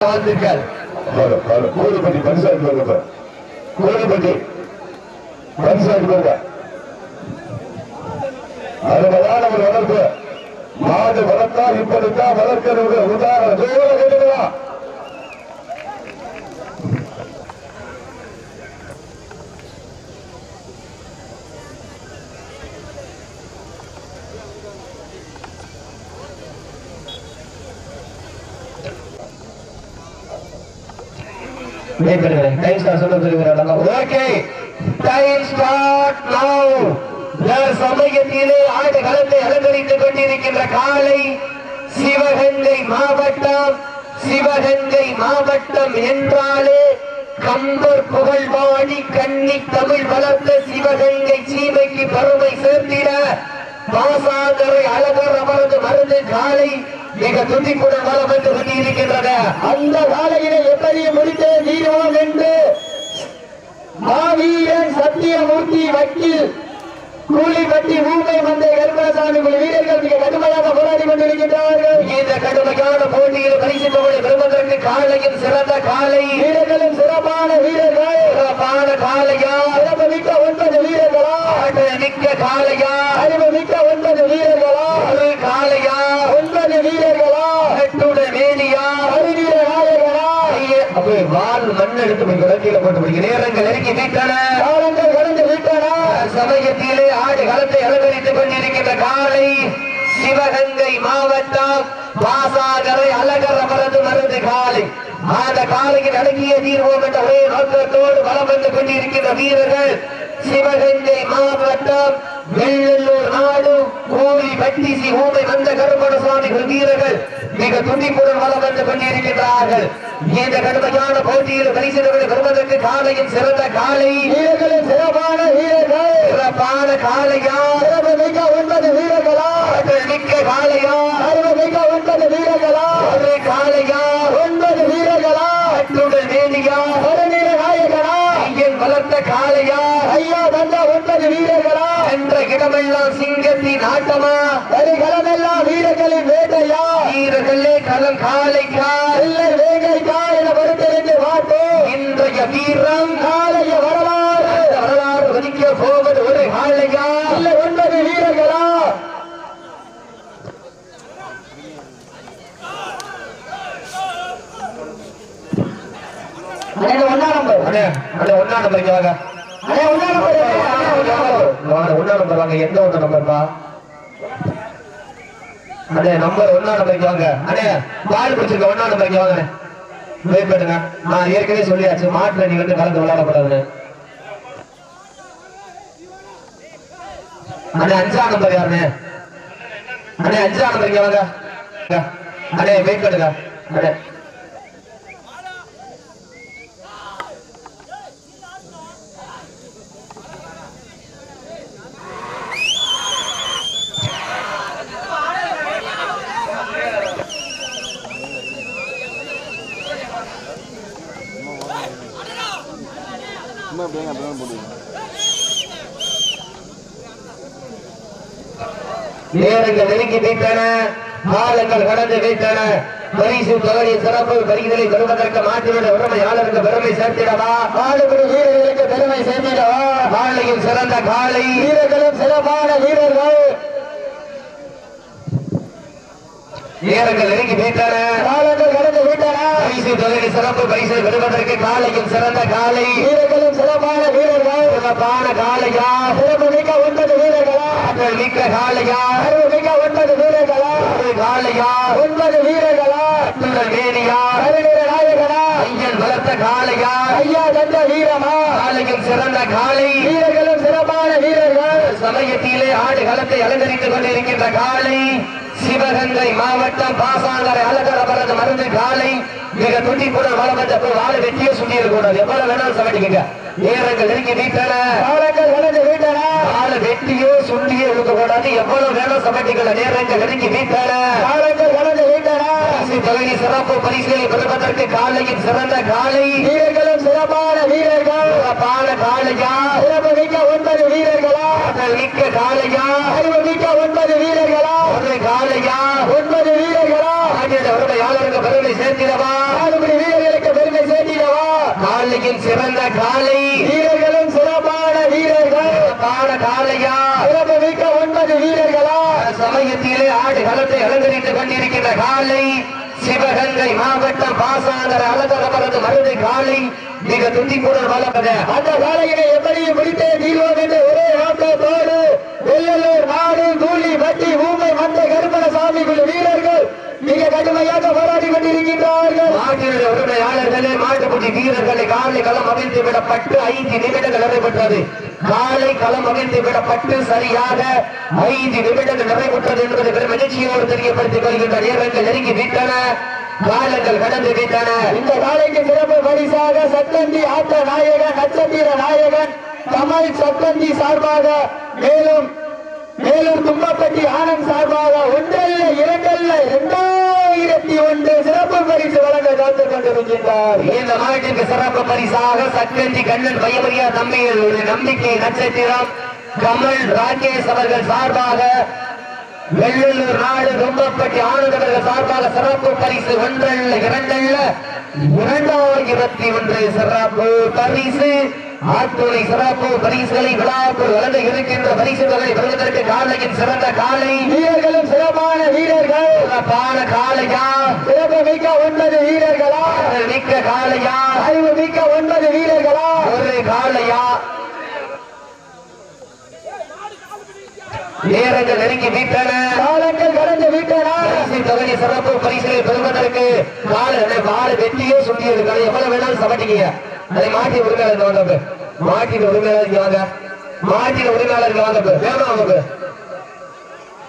வாழ்த்துக்கள் கோடுபட்டி பரிசாட்டு வருங்க கோடுபட்டி பரிசாட்டு வருங்க அருமையான ஒரு வளர்ப்பு. மாடு வளர்த்தால் இப்படித்தான் வளர்க்கிறது உதாரணம் ஜோர கேட்டுங்களா டைம் ஸ்டார்ட் சொல்ல சொல்லுகிறாங்க ஓகே டைம் ஸ்டார்ட் நவ சமயத்திலே ஆடு களத்தை அலங்கரித்துக் கொண்டிருக்கின்ற காலை சிவகங்கை மாவட்டம் சிவகங்கை மாவட்டம் என்றாலே கம்பர் புகழ்வாடி கன்னி தமிழ் வளர்த்த சிவகங்கை சீமைக்கு பெருமை சேர்த்திட பாசாங்கரை அழகர் அவரது மருந்து காலை மிக துடிப்புடன் வளம் வந்து கொண்டிருக்கின்றன அந்த காலையிலே எப்படி முடித்தே தீர்வோம் என்று மாவீரன் சத்தியமூர்த்தி வக்கீல் கூலிப்பட்டி ஊமை மந்தை கருப்பணசாமி குழு வீரர்கள் மிக கடுமையாக போராடி கொண்டிருக்கின்றார்கள். இந்த கடுமையான போட்டியில் பரிசு தொகையை பெறுவதற்கு காலையும் சிறந்த காலை. வீரர்களும் சிறப்பான வீரர்கள். சிறப்பான காலையா? சிறப்பு மிக்க ஒன்பது வீரர்களா? மிக்க காலையா? அறிவு மிக்க ஒன்பது வீரர்களா ஒரு காலையா ஒன்பது வீரர்களா கட்டுட வேலியா அறிவீர நாயகனா அப்போ போட்டு பிடிக்க நேரங்கள் நெருங்கி விட்டன. காலங்கள் கடந்து விட்டன. சமயத்திலே ஆடு களத்தை அலங்கரித்துக் கொண்டிருக்கின்ற காலை சிவகங்கை மாவட்டம் பாசாகரை அழகர் அவரது மருந்து காலை. அந்த காலையில் அடங்கிய தீர்வோம் என்ற ஒரே நோக்கத்தோடு வலம் வந்து கொண்டிருக்கின்ற வீரர்கள் சிவகங்கை மாவட்டம் வெள்ளூர் நாடு கோவில் பட்டிசி ஊமை வந்த கருப்பணசுவாமி வீரர்கள் மிக துண்டிப்புடன் வலம் வந்து கொண்டிருக்கின்றார்கள். இந்த கடுமையான போட்டியில் பரிசுகளை பெறுவதற்கு காலையும் சிறந்த காலை வீரர்களும் சிறப்பான வீரர்கள் சிறப்பான காலையா சிறப்பு மிக்க ஒன்பது வீரர்களா ஆற்றல் மிக்க காலையா அறிவு மிக்க ஒன்பது வீரர்களா ஒரு காலையா ஒன்பது வீரர்களா அட்டுடல் வேலியா கருநீர நாயகனா ஐயன் வளர்த்த காலையா ஐயா வந்த ஒன்பது வீரர்களா என்ற சிங்கத்தின் ஆட்டமா? களமெல்லாம் வீரர்களின் வேட்டையா? வீரர்களே களம் காலைக்கா இல்லை வேங்கைக்கா என வருத்தறிந்து பார்த்தோம் இன்றைய வீரம் காலைய வரலாறு. வரலாறு ஒதுக்கிய போவது ஒரு காலையா இல்லை ஒன்பது வீரர்களா? ஒன்னா நம்பர். ஒன்னா அண்ணே நம்பர் இங்க வாங்க. அண்ணே ஒண்ணா நம்பர் அண்ணே, ஒண்ணா நம்பர் எந்த அண்ணே நம்பர் வாங்க அண்ணே பால் பிடிச்சிருக்க ஒன்னா நம்பர் வாங்க வெயிட் பண்ணுங்க நான் ஏற்கனவே சொல்லியாச்சு மாட்டுல நீ வந்து கலந்து விளையாடக்கூடாதுன்னு. அண்ணே அஞ்சா நம்பர் யாருண்ணே? அண்ணே அஞ்சா நம்பர் இங்க வாங்க. அண்ணே வெயிட் பண்ணுங்க அண்ணே. சும்மா அப்படியே அப்படியே போடுவோம் நேரங்கள் நெருங்கி விட்டன காலங்கள் கடந்து விட்டன பரிசு தொகை சிறப்பு பரிசுகளை பெறுவதற்கு மாற்றிவிட உரிமையாளருக்கு பெருமை சேர்த்திடவா? ஆளுபடி வீரர்களுக்கு பெருமை சேர்த்திடவா? காலையில் சிறந்த காலை. வீரர்களும் சிறப்பான வீரர்கள். நேரங்கள் நெருங்கி விட்டன காலங்கள் கடந்து விட்டன பரிசு தொகை சிறப்பு பரிசு பெறுவதற்கு காலையில் சிறந்த காலை. வீரர்களும் சிறப்பான வீரர்கள். சிறப்பான காலையா. சிறப்பு மிக்க ஒன்பது வீரர்களா. மிக்க காலையா. அறிவு மிக்க ஒன்பது வீரர்களா. காலையா. ஒன்பது வீரர்களா. வேணியா கருநீர நாயகனா. ஐயன் வளர்த்த காலையா. ஐயா தந்த வீரமா. காலையில் சிறந்த காலை. வீரர்களும் சிறப்பான வீரர்கள். சமயத்திலே ஆடு களத்தை அலங்கரித்துக் கொண்டிருக்கின்ற காலை. சிவகங்கை மாவட்டம் பாசாங்கரை அழகர் அவரது மருந்து காலை மிக துண்டிப்புடன் வளம் வந்த வாழ வெட்டியே சுண்டி இருக்கக்கூடாது. எவ்வளவு வேணாலும் சமைட்டிக்கங்க நேரங்கள் நெருங்கி வீட்டன. வளர்ந்து வாழ வெட்டியோ சுண்டியோ இருக்கக்கூடாது. எவ்வளவு வேணாலும் சமைட்டிக்கல நேரங்கள் நெருங்கி வீட்டன. வளர்ந்து பகுதி சிறப்பு பரிசுகளை பெறுவதற்கு காலையில் சிறந்த காலை. வீரர்களும் சிறப்பான வீரர்கள். சிறப்பான காலையா? சிறப்பு மிக்க ஒன்பது வீரர்களா? ஆற்றல் மிக்க காலையா? அறிவு மிக்க ஒன்பது வீரர்களா? ஒரு காலையா? ஒன்பது வீரர்களா? மாட்டினுடைய உரிமையாளருக்கு பெருமை சேர்த்திடவா ஆளுபடி வீரர்களுக்கு பெருமை சேர்த்திடவா காலையின் சிறந்த காலை. வீரர்களும் சிறப்பான வீரர்கள். கால காலையா? சிறப்பு மிக்க ஒன்பது வீரர்களா? சமயத்திலே ஆடு களத்தை அலங்கரித்துக் கொண்டிருக்கின்ற காலை. சிவகங்கை மாவட்டம் பாசாங்கர அலங்கரமரது மருது காலை மிக துண்டிப்புடன் வளர்ப்பது. அந்த காலையிலே எப்படியும் முடித்தே தீர்வோம் என்று ஒரே நோக்கத்தோடு வெள்ளலூர் நாடு கூலி வட்டி ஊமை மந்த கருப்பணசாமி குழு வீரர்கள் மிக கடுமையாக போராடி கொண்டிருக்கின்றார்கள். மாட்டினுடைய உரிமையாளர்களே மாட்டுக்குட்டி வீரர்களை காலை களம் அமைத்து விடப்பட்டு ஐந்து நிமிடங்கள் நடைபெற்றது காலை களம் அமைத்து விடப்பட்டு சரியாக ஐந்து நிமிடங்கள் நிறைவேற்றது என்பது பெரும் மகிழ்ச்சியோடு தெரியப்படுத்திக் கொள்கின்ற நேரங்கள் நெருங்கி விட்டன. காலங்கள் கடந்து விட்டன. இந்த காலைக்கு சிறப்பு பரிசாக சத்தந்தி ஆட்ட நாயகன் நட்சத்திர நாயகன் கமல் சத்தந்தி சார்பாக மேலும் மேலும் தும்பப்பட்டி ஆனந்த் சார்பாக ஒன்றல்ல இரண்டல்ல இரண்டாயிரத்தி ஒன்று சிறப்பு பரிசு வழங்க காத்து கொண்டிருக்கின்றார். இந்த மாவட்டத்திற்கு சிறப்பு பரிசாக சக்கஞ்சி கண்ணன் பயமரியா தம்பியில் ஒரு நம்பிக்கை நட்சத்திரம் கமல் ராஜேஷ் அவர்கள் சார்பாக வெள்ளலூர் நாடு ரொம்பப்பட்டி ஆனந்தவர்கள் சார்பாக சிறப்பு பரிசு ஒன்றல்ல இரண்டல்ல. இரண்டாயிரத்தி ஒன்று சிறப்பு பரிசு. ஆட்டுணை சிறப்பு பரிசுகளை விழாக்குள் வளர்ந்து இருக்கின்ற பரிசுகளை பெறுவதற்கு காலையின் சிறந்த காலை. வீரர்களும் சிறப்பான வீரர்கள். சிறப்பான காலையா சிறப்பு மிக்க ஒன்பது வீரர்களா? மிக்க காலையா அறிவு மிக்க ஒன்பது வீரர்களா? ஒரு காலையா நேரங்கள் நெருங்கி விட்டன. காலங்கள் கடந்து விட்டன. தொகை சிறப்பு பரிசுகளை பெறுவதற்கு கால வாழ வெட்டியே சுண்டியது கடை எவ்வளவு வேணாலும் சமட்டிங்க அதை மாட்டி உரிமையாளர் வாங்க மாட்டின உரிமையாளருக்கு வாங்க. மாட்டின உரிமையாளருக்கு வாங்க வேமா வாங்க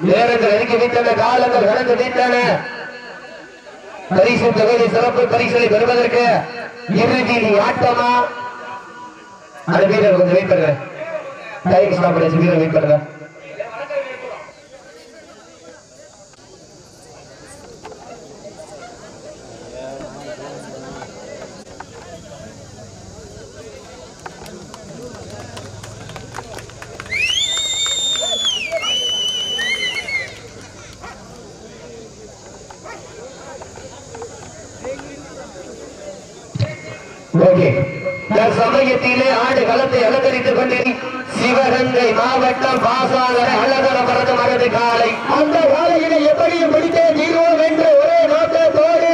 நேரங்கள் நெருங்கி விட்டன. காலங்கள் கடந்து விட்டன. பரிசு தொகை சிறப்பு பரிசுகளை பெறுவதற்கு இறுதி ஆட்டமா? அந்த வீரர் கொஞ்சம் வெயிட் பண்ணுங்க. டைம் ஸ்டாப் பண்ணி வீரர் வெயிட் பண்ணுங்க ஓகே சமயத்திலே ஆடு களத்தை அலங்கரித்துக் கொண்டிரு சிவகங்கை மாவட்டம் பாசாகர அழகர மரது மரது காலை. அந்த காலையினை எப்படியும் பிடித்தே தீர்வோம் என்று ஒரே நோக்கத்தோடு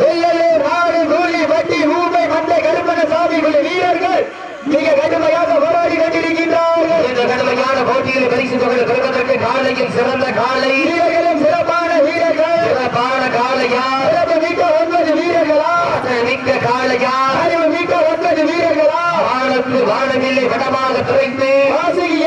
வெள்ளலூர் நாடு கூலி வட்டி ஊமை மந்த கருப்பணசாமி குழு வீரர்கள் மிக கடுமையாக போராடி கொண்டிருக்கின்றார்கள். இந்த கடுமையான போட்டியில் பரிசு தொகை பெறுவதற்கு காலையில் சிறந்த காலை. வீரர்களும் சிறப்பான வீரர்கள். சிறப்பான காலையா? சிறப்பு மிக்க ஒன்பது வீரர்களா? மிக்க காலையா? அறிவு மிக்க ஒன்பது வீரர்களா? வானத்து வானவில்லை வடமாக துறைத்து வாசிக்கு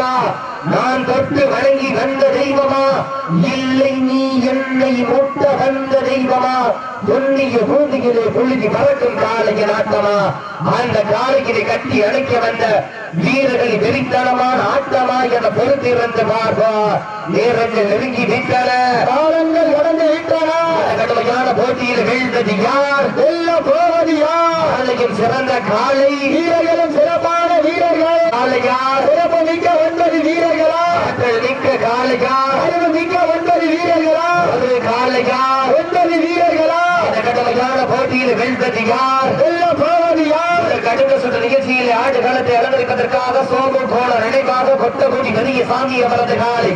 காளையர்களா நான் தொட்டு வணங்கி வந்த தெய்வமா? இல்லை நீ என்னை முட்ட வந்த தெய்வமா? தொன்னிய பூமியிலே புழுதி பறக்கும் காளைய நாட்டமா அந்த காளையினை கட்டி அணைக்க வந்த வீரர்கள் வெறித்தனமான ஆட்டமா என பொறுத்திருந்து பார்ப்பா. நேரங்கள் நெருங்கி விட்டன காலங்கள் கடந்து விட்டன கடுமையான போட்டியில் வீழ்ந்தது யார்? வெல்ல போவது யார்? சிறந்த காலை வீரர்களும் சிறப்பான வீரர்கள். காளையா சிறப்பு மிக்க ஒன்பது வீரர்களா. ஆற்றல் மிக்க காளையா அறிவு மிக்க ஒன்பது வீரர்களா. ஒரு காளையா ஒன்பது வீரர்களா. இந்த கடுமையான போட்டியில் வெல்வது யார்? வெல்ல போவது அடுத்த சுற்று நிகழ்ச்சியில் ஆடு களத்தை அலங்கரிப்பதற்காக சோமு கோல நினைவாக கொட்டகுடி கரிய சாமி அவரது காலை.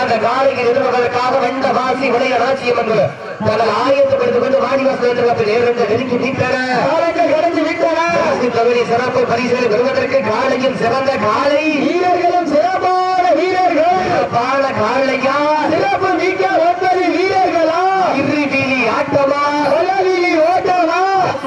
அந்த காலைக்கு எதிர்ப்பதற்காக வெண்ட வாசி விளைய ராட்சியம் என்று தங்கள் ஆயத்தப்படுத்திக் கொண்டு வாடிவாசல் நேரங்கள் நெருங்கி விட்டன. காலங்கள் கடந்து விட்டன. பரிசு தொகுதி சிறப்பு பரிசுகளை பெறுவதற்கு காலையும் சிறந்த காலை. வீரர்களும் சிறப்பான வீரர்கள். பால காலையா? சிறப்பு மிக்க ஒன்பது வீரர்களா? இறுதியில் ஆட்டமா?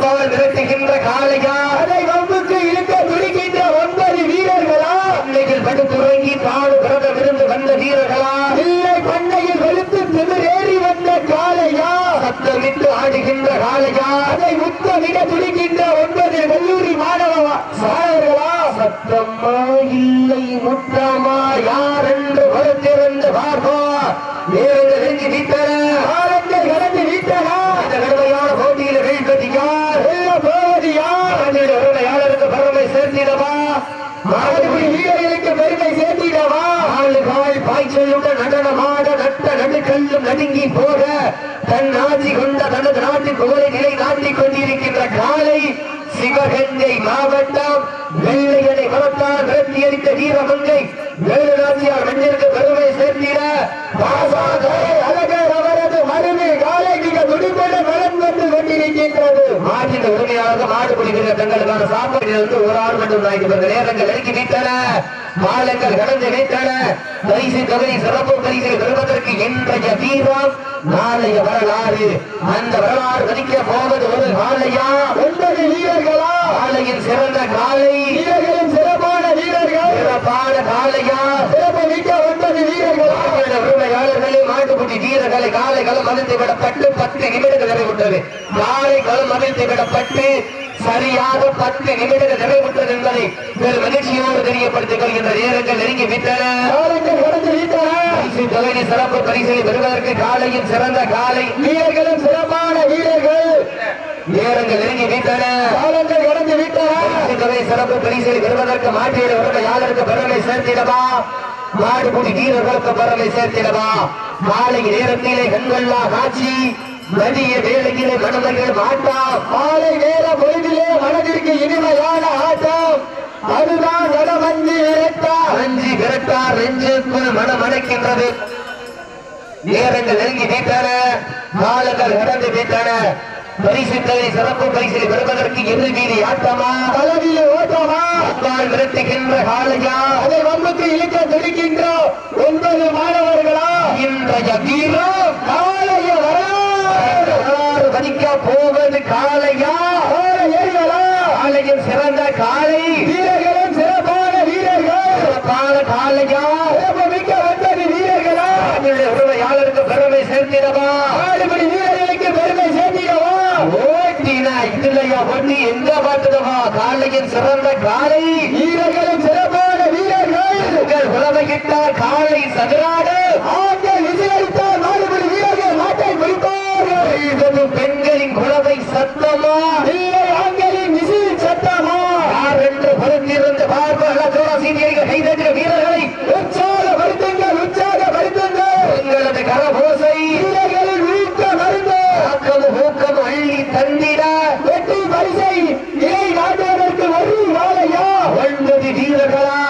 பவன் விரட்டுகின்ற காலையா அதை வம்புக்கு இழுக்க துடிக்கின்ற ஒன்பது வீரர்களா? அன்னையில் படுத்துறங்கி தாடு விரதமிருந்து வந்த வீரர்களா? இல்லை பண்ணையில் வெளுத்து திமிரேறி வந்த காளையா? சத்தமிட்டு ஆடுகின்ற காலையா அதை முத்தமிட துடிக்கின்ற ஒன்பது கல்லூரி மாணவ மாணவர்களா? சத்தம்மா இல்லை முத்தமா யார் என்று பொறுத்திருந்து பார்ப்போம் நேரங்கள் நெருங்கி விட்டன காலங்கள் கடந்து விட்டன இந்த கடுமையான போட்டியில் மாடுபிடி வீரர்களுக்கு பெருமை சேர்த்திடவா நாலு கால் பாய்ச்சலுடன் நடனமாட நட்ட இறங்கி போக தன் ஆட்சி கொண்ட தனது நாட்டின் புகழை நிலை நாட்டிக் கொண்டிருக்கின்ற காலை சிவகங்கை மாவட்டம் வெள்ளையனை வளர்த்தார் விரட்டி வீரமங்கை வேலுநாச்சியார் மண்ணிற்கு பெருமை சேர்ந்திட பாசாக அழகர் அவரது மருமை காலை மிக துடிபட வளம் வந்து கொண்டிருக்கின்றது. மாட்டின் உரிமையாளர்கள் மாடு வீரர் தங்களுக்கான சாப்பாடு வந்து ஒரு ஆள் மட்டும் தான் நேரங்கள் நெருங்கி விட்டன. காலங்கள் கடந்து விட்டன பரிசு தொகை சிறப்பு பரிசை பெறுவதற்கு இன்றைய வீரம் நாளைய வரலாறு. அந்த வரலாறு மதிக்க போவது ஒரு காலையா ஒன்பது வீரர்களா? காலையின் சிறந்த காலை. வீரர்களும் சிறப்பான வீரர்கள். சிறப்பான காலையா? சிறப்பு மிக்க ஒன்பது வீரர்களா. உரிமையாளர்களே மாட்டுக்குட்டி வீரர்களை காலை களம் மதித்து விடப்பட்டு பத்து நிமிடங்கள் நிறைவுற்றது. காலை களம் மதித்து விடப்பட்டு சரியாக பத்து நிமிடங்கள் நிறைவுற்றது என்பதை பெரும் மகிழ்ச்சியோடு தெரியப்படுத்திக் கொள்கின்ற நேரங்கள் நெருங்கி விட்டன. சிறப்பு பரிசை பெறுவதற்கு காலையின் சிறந்த காலை. வீரர்களும் சிறப்பான வீரர்கள். நேரங்கள் நெருங்கி விட்டன. காலங்கள் கடந்து விட்டன. சிறப்பு பரிசை பெறுவதற்கு மாற்றிய உரிமையாளருக்கு பெருமை சேர்த்திடவா? மாடுபுடி வீரர்களுக்கு பெருமை சேர்த்திடவா? காலை நேரத்திலே கண்கொள்ளா காட்சி. மதிய வேளையிலே மணமர்கள் மாட்டா மாலை நேர பொழுதிலே மனதிற்கு இனிமையான ஆட்டம். அதுதான் வடமஞ்சி இரட்டா அஞ்சு விரட்டார் நெஞ்சுக்குள் மனம் அணைக்கின்றது. நேரங்கள் நெருங்கி விட்டன காலங்கள் கடந்து விட்டன. பரிசு தகுதி சிறப்பு பரிசில் பெறுவதற்கு இறுதி வீதி ஆட்டமா? பதவியை ஓட்டமா? அப்பால் விரட்டுகின்ற காலையா அதை வம்புக்கு இழுக்க துடிக்கின்ற ஒன்பது மாணவர்களா? இன்றைய வீரம் காலைய வரலாறு வரலாறு மதிக்க போவது ஏரிகளா காளையின் சிறந்த காளை வீரர்களும் சிறப்பான வீரர்கள். சிறப்பான சிறப்பு மிக்க ஒன்பது வீரர்களா? தமிழ் உரிமையாளருக்கு பெருமை சேர்த்திடவா? ஆடுபடி வீரர்களுக்கு பெருமை சேர்த்திடவா? ஓட்டினா இதுலையா ஒட்டி எங்க பார்த்துடவா? காளையின் சிறந்த காளை வீரர்களும் சிறப்பான வீரர்கள். உங்கள் உறவையிட்டார் காளை சதுராடு. ஆண்கள் விசிலடித்தால் மாடுபடி வீரர்கள் நாட்டை பிடிப்பார்கள் இது பெண்களின் குலவை சத்தமா இல்லை ஆண்களின் விசில் சத்தமா யார் என்று பொறுத்திருந்து பார்ப்பதோட சீனியர்கள் கைதட்டிய வீரர்களை உற்சாகப்படுத்துங்கள் உற்சாகப்படுத்துங்கள் உங்களது கரபோசை வீரர்களின் வீழ்த்த மருந்து ஆக்கம் ஊக்கம் அள்ளி தந்திட வெற்றி பரிசை இலை நாட்டுவதற்கு ஒரு வாழையா ஒன்பது வீரர்களா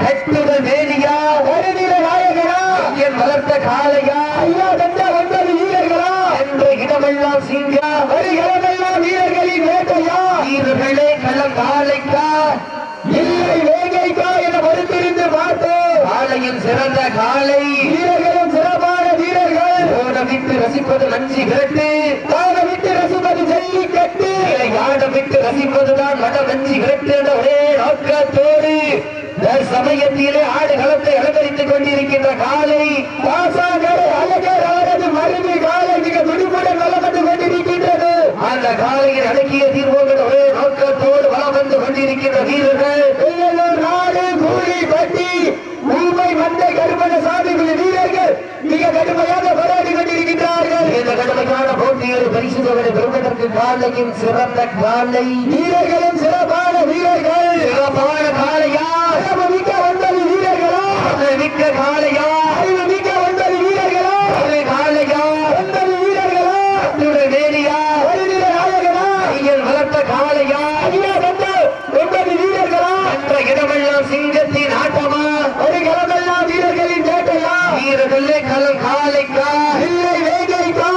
கட்டுதல் வேலியா கருநில நாயகனா என் வளர்த்த காளையா ஐயா தந்த ஒன்பது வீரர்களா என்ற இடமெல்லாம் சிங்கா வருகிறமெல்லாம் வீரர்களின் வேட்டையா வீரர்களே களம் காளைக்கா இல்லை வேங்கைக்கா என பொறுத்திருந்து பார்த்து காளையின் சிறந்த காளை வீரர்களும் சிறப்பான வீரர்கள் ஓட விட்டு ரசிப்பது நஞ்சி விரட்டு விட்டு ரசிப்பது ஜல்லிக்கட்டு இதை ஆட விட்டு ரசிப்பதுதான் மத நஞ்சி விரட்டு என்ற ஒரே நோக்கத்தோடு சமயத்திலே ஆடுகளத்தை அலங்கரித்துக் கொண்டிருக்கின்ற காலை பாசாங்கரை அழகர் அவரது மருது காலை மிக துடிப்புடன் வளப்பட்டு கொண்டிருக்கின்றது அந்த காலையில் அடக்கிய தீர்வோங்கள் ஒரே நோக்கத்தோடு வளம் வந்து கொண்டிருக்கின்ற வீரர்கள் நாடு கூலி பட்டி ஊமை மந்தை கருமண சாமிக்குழு வீரர்கள் மிக கடுமையாக போராடி கொண்டிருக்கின்றார்கள். இந்த கடுமையான போட்டியில் பரிசு தொகை பெறுவதற்கு காலையின் சிறந்த காலை. வீரர்களும் சிறப்பான வீரர்கள். சிறப்பான சிறப்பு மிக்க ஒன்பது வீரர்களா? மிக்க காளையா அறிவு மிக்க ஒன்பது வீரர்களா ஒரு காளையா ஒன்பது வீரர்களா அத்துடன் வேலியா ஒரு நில நாயகனா கையில் வளர்த்த காளையா ஐயா தந்த ஒன்பது வீரர்களா என்ற இடமெல்லாம் சிங்கத்தின் ஆட்டமா ஒரு களமெல்லாம் வீரர்களின் வேட்டையா வீரர்களே களம் காளைக்கா இல்லை வேங்கைக்கா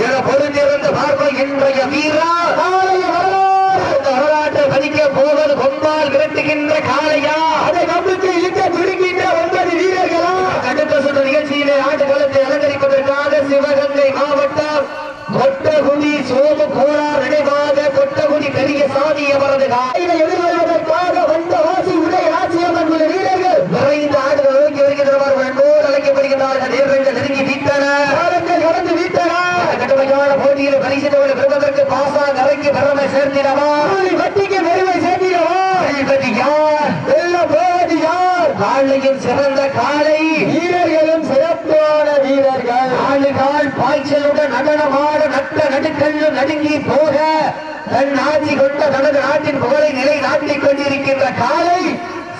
என பொறுத்திருந்து பார்ப்போம் இன்றைய வீரா காலைய வரலாறு இந்த வரலாற்றை பதிக்க போவது கொம்பால் விரட்டுகின்ற காளையா அதை நம்பிக்கை இழுக்க துடிக்கின்ற ஒன்பது வீரர்களா அடுத்த சுற்று நிகழ்ச்சியிலே ஆட்டுக்களத்தை அலங்கரிப்பதற்காக சிவகங்கை மாவட்டம் கொட்டகுடி சோமு கோளார் நினைவாக கொட்டகுடி பெரிய சாமி அவரது கா- இதை எதிர்கொள்வதற்காக வந்த வாசி உடைய ராஜ்யமன் உள்ள வீரர்கள் நிறைந்த ஆடுகள் நோக்கி வருகின்றவர் அன்போடு அழைக்கப்படுகின்றார்கள் நேரங்கள் நெருங்கி விட்டன காலங்கள் கடந்து விட்டன இந்த கடுமையான போட்டியில் பரிசு தொகை பெறுவதற்கு பாசா கரைக்கு பெருமை சேர்த்திடவா கூலி வட்டிக்கு பெருமை சேர்த்திடவா வெல்வது யார் வெல்ல போவது யார் காளையின் சிறந்த காளை வீரர்களும் சிறப்பான வீரர்கள் நாலு கால் பாய்ச்சலுடன் நடனமாட நட்ட நடுக்கல்லு நடுங்கி போக தன் ஆட்சி கொண்ட தனது நாட்டின் புகழை நிலை நாட்டிக் கொண்டிருக்கின்ற காலை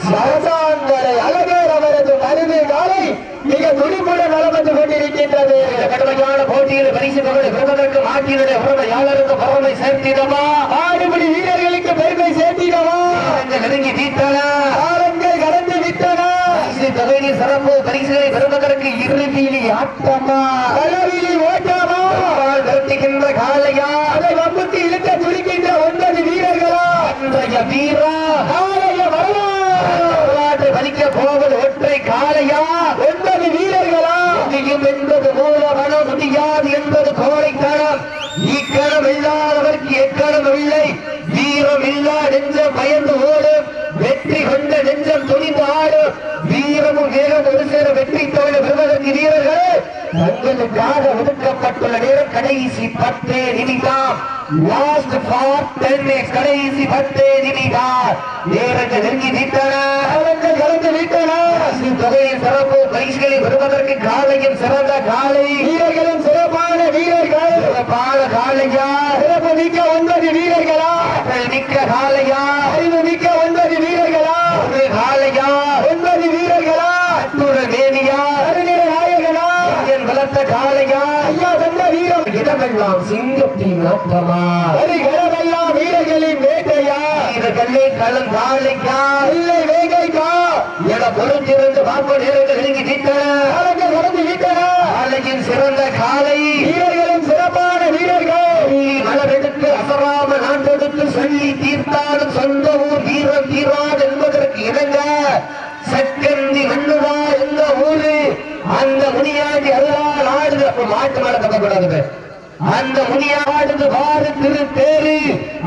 சரசாங்கரை அழகர் அவரது மருது காலை மிக துடிப்புடன் நலம் வந்து கொண்டிருக்கின்றது கடுமையான போட்டியில் பரிசு தொகை பெறுவதற்கு மாட்டினுடைய உரிமையாளருக்கு பரமை சேர்த்திடமா ஆடுபடி வீரர்களுக்கு பெருமை சேர்த்திடவா? நெருங்கி விட்டன பரிசு தொகையில் சிறப்பு பரிசுகளை பெறுவதற்கு இறுதியில் ஆட்டமா? களவிலி ஓட்டமா? விரட்டுகின்ற காளையா? அதை வம்புக்கு இழுக்க துடிக்கின்ற ஒன்பது வீரர்களா? அன்றைய வீரா? காலைய வரலாறு வலிக்க போவது ஒற்றை காளையா? ஒன்பது வீரர்களா? முடியும் என்பது மூலமன முடியாது என்பது கோழைத்தனம் இக்கணம் இல்லாதவருக்கு எக்கணம் இல்லை வீரம் இல்லா நெஞ்சம் பயந்து ஓடும். வெற்றி கொண்ட நெஞ்சம் துணிந்து ஆடும். வீரமும் வேகம் ஒரு சேர வெற்றி தோழ பெறுவதற்கு வீரர்களே தங்களுக்காக ஒதுக்கப்பட்டுள்ள நேரம் கடைசி பத்தே நிமிடம். லாஸ்ட் ஃபார் டென் கடைசி பத்தே நிமிடம். நேரங்கள் நெருங்கி கடந்து விட்டன. பரிசு தொகையின் சிறப்பு பரிசுகளை பெறுவதற்கு காலையும் சிறந்த காலை. வீரர்களும் சிறப்பான வீரர்கள். சிறப்பான காலையா? சிறப்பு மிக்க ஒன்பது வீரர்களா? மிக்க காலையா? அறிவு மிக்க ஒன்பது வீரர்களா? ஒரு காலையா? ஒன்பது வீரர்களா? அத்துட வேணியா? கருநிற நாயகனா? என் வளர்த்த காலையா? ஐயா தந்த வீரம். இடமெல்லாம் சிங்கத்தின் நோக்கமா வருகளமெல்லாம் வீரர்களின் வேட்டையா? கல்லை களம் காலையா இல்லை வேங்கைக்கா? என பொறுத்திருந்து பார்ப்ப நேரங்கள் நெருங்கி விட்டன காலங்கள் கடந்து விட்டன காலையின் சிறந்த காலை. வீரர்களும் சிறப்பான வீரர்கள். சொல்லி மலரெடுத்து அசராம நாட்டெடுத்து சொல்லி தீர்த்தாலும் சொந்த ஊர் வீரம் தீராது என்பதற்கு இணங்க சக்கந்தி மண்ணுதா எந்த ஊரு அந்த முனியாண்டி அருளால் ஆடுது. அப்ப மாட்டு மேல கட்டக்கூடாது. அந்த முனியாடுது பாரு திரு தேரு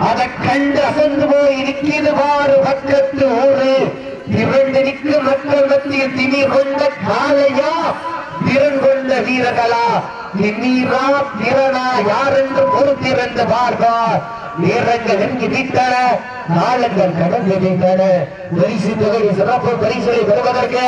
அதை கண்டு அசந்து போய் நிற்கிறது பாரு பக்கத்து ஊரு. திரண்டு மக்கள் மத்தியில் திமிர் கொண்ட காலையா திறன் கொண்ட வீரர்களா திமீரா திறனா யார் என்று பொறுத்திருந்து பார்ப்பார் வீரங்கள் நெருங்கி விட்டன காலங்கள் கடந்து விட்டன பரிசு தொகை சிறப்பு பரிசுகளை பெறுவதற்கு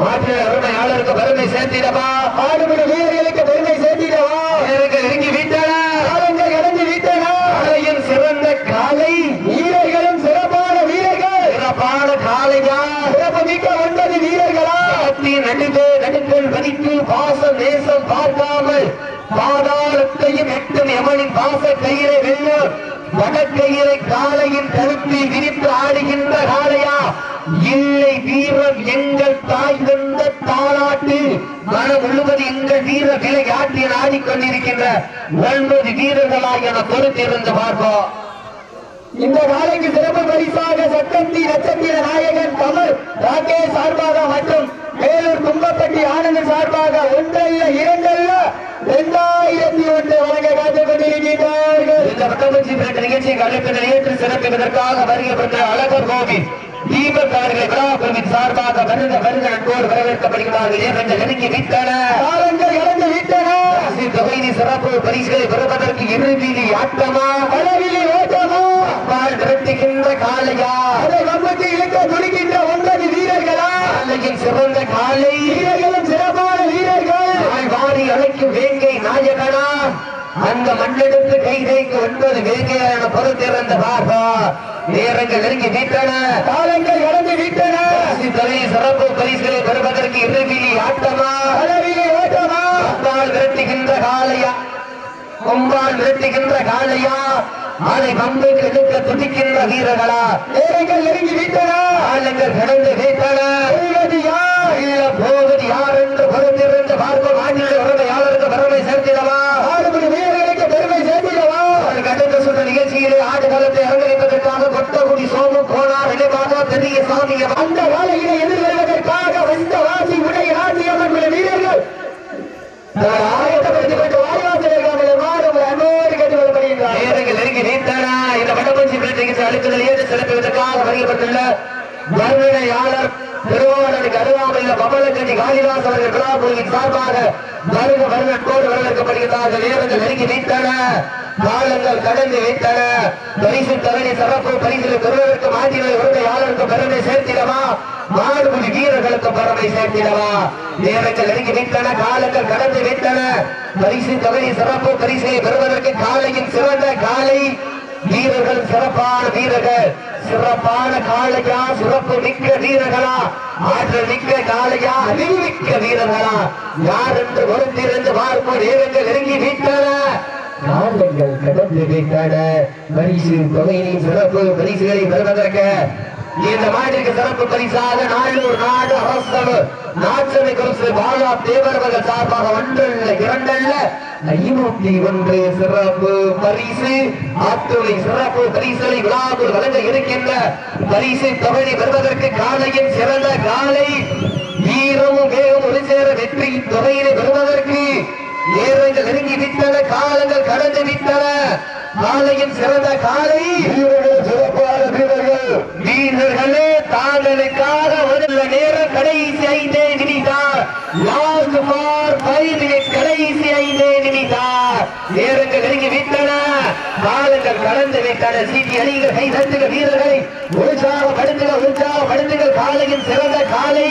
மாற்றின அருமையாளருக்கு பெருமை சேர்த்திடவா? ஆடுபடி வீரர்களுக்கு பெருமை சேர்த்திடவா வீரர்கள் நெருங்கி விட்டன காலங்கள் கடந்து விட்டன காலையின் சிறந்த காலை வீரர்களும் சிறப்பான வீரர்கள் சிறப்பான காலையா சிறப்பு மிக்க ஒன்பது வீரர்களா பாவத்தின் நடுவே நடுக்கல் வரித்து பாச நேசம் பார்க்காமல் பாதாளத்தையும் எட்டும் எமனின் பாச கயிறை வெல்லும் வடக்கயிறை காலையின் கருத்தில் விரித்து ஆடுகின்ற காளையா? இல்லை வீரம் எங்கள் தாய் தந்த தாளாட்டு. மனம் முழுவது எங்கள் வீர விளையாட்டில் ஆடிக்கொண்டிருக்கின்ற ஒன்பது வீரர்களாக என பொறுத்திருந்து பார்ப்போம். இந்த நாளைக்கு சிறப்பு பரிசாக சட்டத்தி நட்சத்திர நாயகன் கமல் ராகேஷ் சார்பாக மற்றும் மேலூர் கும்பப்பட்டி ஆனந்த் சார்பாக ஒன்றல்ல இரண்டல்ல இரண்டாயிரத்தி ஒன்று வழங்க காத்துக் கொண்டிருக்கிறார்கள் இந்த பட்டமச்சி பிறந்த நிகழ்ச்சியை அழைப்பு நிலையேற்று சிறப்பிப்பதற்காக வருகிறப்பட்ட அழகர் கோவில் தீபக் அவர்களை விழாக்குழுவின் சார்பாக வருக வருக நட்போடு வரவேற்கப்படுகிறார்கள். ஏனென்ற நெருங்கி விட்டன. கடந்து விட்டன. தொகையை சிறப்பு பரிசுகளை பெறுவதற்கு இறுதியில் ஆட்டமா? அளவிலே ஓட்டமா? பால் விரட்டுகின்ற காளையா? அதை வம்புக்கு இழுக்க துடிக்கின்ற ஒன்பது வீரர்களா? காளையின் சிறந்த காளை. வீரர்களும் சிறப்பான வீரர்கள். வாரி அழைக்கும் வேங்கை நாயகனா? அந்த மண்ணெடுத்து கைதைக்கு ஒன்பது வேங்கையான பொறுத்திருந்த பார்ப்பா நேரங்கள் நெருங்கி விட்டன. காலங்கள் கடந்து விட்டன. தொகை சிறப்பு பரிசுகளை பெறுவதற்கு இறுதியில் ஆட்டமா? அளவிலே ஓட்டமா? கொம்பால் விரட்டுகின்ற காளையா? கொம்பால் விரட்டுகின்ற காளையா? அதை பம்புக்கு இழுக்க துடிக்கின்ற வீரர்களா? நேரங்கள் நெருங்கி விட்டன. காலங்கள் கடந்து விட்டன. போவது யார்? என்று பொறுத்திருந்து பார்ப்போம். ஆண்டிய உரிமையாளருக்கு பெருமை சேர்த்திடவா ஆடுபடி வீரர்களுக்கு பெருமை சேர்த்திடவா அவருக்கு அடுத்த சுற்று நிகழ்ச்சியிலே ஆடுகளத்தை அலங்கரிப்பதற்காக கொட்டகுடி சோமு கோனார் நிலைமாக பெரிய சாமியம் அந்த வேலையினை எதிர்கொள்வதற்காக வந்த வாசி உடைய ராஜ்யம்மன் குல வீரர்கள். தங்களை ஆயத்தப்படுத்திக் கொண்டு வாரிவாசல் மாறும் அன்போடு கேட்டுக்கொள்ளப்படுகின்றார் நேரங்கள் நெருங்கி நீட்டன இந்த வடமஞ்சி நிகழ்ச்சி அளிப்பதில் ஏற்று சிறப்பிப்பதற்காக வருகிறப்பட்டுள்ள வருணையாளர் திருவாரூருக்கு அருகாமையில் காளிதாஸ் அவர்கள் சார்பாக வருக வருவத்தோடு வரவேற்கப்படுகிறார்கள் நேரங்கள் நெருங்கி நீட்டன காலங்கள் கடந்து வைத்தன. பரிசு தவறி சிறப்பு பரிசில் பெறுவதற்கு மாநில யாருக்கு பெருமை சேர்த்திடவா? மாடுபடி வீரர்களுக்கு பெருமை சேர்த்திடவா? நேரங்கள் நெருங்கி வைத்தன காலங்கள் கடந்து வைத்தன பரிசு தொகை சிறப்பு பரிசை பெறுவதற்கு காலையின் சிறந்த காலை. வீரர்கள் சிறப்பான வீரர்கள். சிறப்பான காளையா சிறப்பு மிக்க வீரர்களா? ஆற்றல் மிக்க காளையா அறிவு மிக்க வீரர்களா? யார் என்று பொறுத்திருந்து பார்ப்போம் நேரங்கள் நெருங்கி வீட்டன காலங்கள் கடந்து விட்டன பரிசு தொகையின் சிறப்பு பரிசுகளை பெறுவதற்கு இந்த மாட்டிற்கு சிறப்பு பரிசாக நாளூர் நாடு அரசு நாச்சனை குறித்து பாலா தேவர்கள் சார்பாக ஒன்றல்ல இரண்டல்ல. ஐநூத்தி ஒன்று சிறப்பு பரிசு அத்துணை சிறப்பு பரிசலை விழாவில் வழங்க இருக்கின்ற பரிசு தொகை பெறுவதற்கு காலையின் சிறந்த காலை வீரமும் வேகம் ஒரு சேர வெற்றி தொகையினை பெறுவதற்கு நேரங்கள் நெருங்கி விட்டன காலங்கள் கடந்து விட்டன. காலையின் சிறந்த காலை வீரர்கள் சிறப்பான வீரர்கள். வீரர்களே தாங்களுக்காக ஒரு நேரம் கடைசி ஐந்தே நிமிடம் லாஸ்ட் கடைசி ஐந்தே நிமிடம் நேரங்கள் நெருங்கி விட்டன. காலங்கள் கடந்து விட்டன. சீட்டி அணிகள் கை தட்டுக வீரர்களை உற்சாகப்படுத்துக உற்சாகப்படுத்துக காலையின் சிறந்த காலை.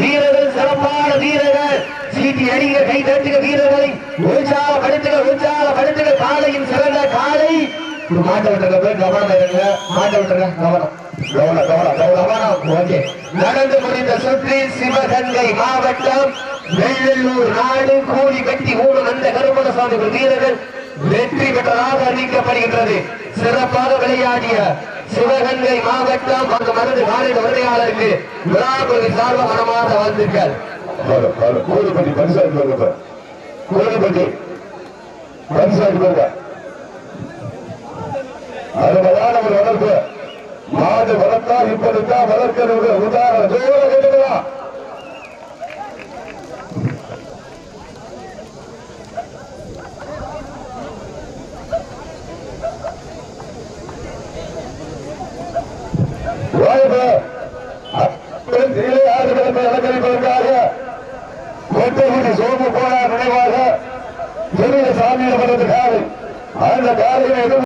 வீரர்கள் சிறப்பான வீரர்கள். சீட்டி அணிகள் கை தட்டுக வீரர்களை உற்சாகப்படுத்துக உற்சாகப்படுத்துக காலையின் சிறந்த காலை. மாட்ட விட்டுருங்க போய் கவனம் இருங்க மாட்ட விட்டுருங்க கவனம் கவனம் கவனம் கவனம் ஓகே நடந்து முடிந்த சுற்றி சிவகங்கை மாவட்டம் வெள்ளலூர் நாடு கூலி கட்டி ஊடும் அந்த கருமண சுவாமி வீரர்கள் வெற்றி பெற்றதாக அறிவிக்கப்படுகின்றது சிறப்பாக விளையாடிய சிவகங்கை மாவட்டம் அந்த மருந்து காலையில் உரையாளருக்கு விழாக்குழு சார்பாக மனமார்ந்த வாழ்த்துக்கள் பாரு, கோழிப்பட்டி பரிசாட்டு கோழிப்பட்டி பரிசாட்டு அருமையான ஒரு வளர்ப்பு மாடு வளர்த்தா இப்படித்தான் வளர்க்கிறது உதாரணம் ஜோர கேட்டுக்கலாம் வாய்ப்பு. அலங்கரிப்பதற்காக கொட்டைக்குடி சோமு போனார் நினைவாக பெரிய சாமியிடம் காலை. அந்த காலையை எதுவும்